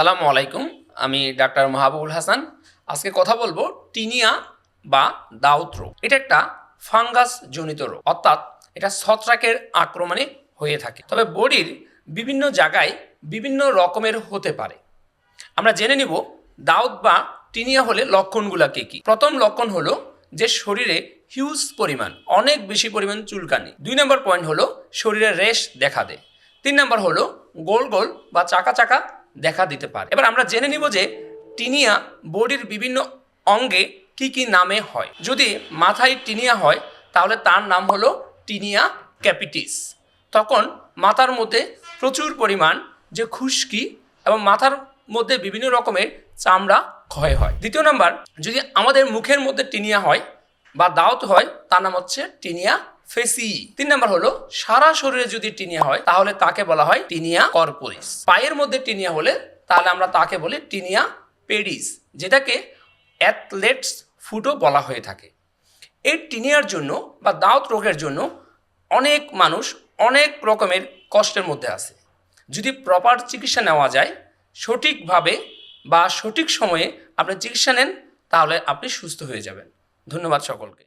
আসসালামু আলাইকুম, আমি ডাক্তার মাহবুবুল হাসান। আজকে কথা বলব টিনিয়া বা দাউত রোগ। এটা একটা ফাঙ্গাস জনিত রোগ, অর্থাৎ এটা ছত্রাকের আক্রমণে হয়ে থাকে। তবে বডির বিভিন্ন জায়গায় বিভিন্ন রকমের হতে পারে। আমরা জেনে নিব দাউদ বা টিনিয়া হলে লক্ষণগুলো কি কি। প্রথম লক্ষণ হলো যে শরীরে হিউজ পরিমাণ, অনেক বেশি পরিমাণ চুলকানি। দুই নম্বর পয়েন্ট হলো শরীরে রেশ দেখা দেয়। তিন নম্বর হলো গোল গোল বা চাকা চাকা দেখা দিতে পারে। এবার আমরা জেনে নিব যে টিনিয়া বডির বিভিন্ন অঙ্গে কি কি নামে হয়। যদি মাথায় টিনিয়া হয়, তাহলে তার নাম হলো টিনিয়া ক্যাপিটিস। তখন মাথার মধ্যে প্রচুর পরিমাণ যে খুশকি এবং মাথার মধ্যে বিভিন্ন রকমের চামড়া ক্ষয় হয়। দ্বিতীয় নাম্বার, যদি আমাদের মুখের মধ্যে টিনিয়া হয় বা দাউত হয়, তার নাম হচ্ছে টিনিয়া ফেসি। তিন নাম্বার হলো, সারা শরীরে যদি টিনিয়া হয়, তাহলে তাকে বলা হয় টিনিয়া কর্পোরিস। পায়ের মধ্যে টিনিয়া হলে, তাহলে আমরা তাকে বলি টিনিয়া পেডিস, যেটাকে অ্যাথলেটস ফুটও বলা হয়ে থাকে। এই টিনিয়ার জন্য বা দাউত রোগের জন্য অনেক মানুষ অনেক রকমের কষ্টের মধ্যে আছে। যদি প্রপার চিকিৎসা নেওয়া যায়, সঠিকভাবে বা সঠিক সময়ে আপনি চিকিৎসা নেন, তাহলে আপনি সুস্থ হয়ে যাবেন। ধন্যবাদ সকলকে।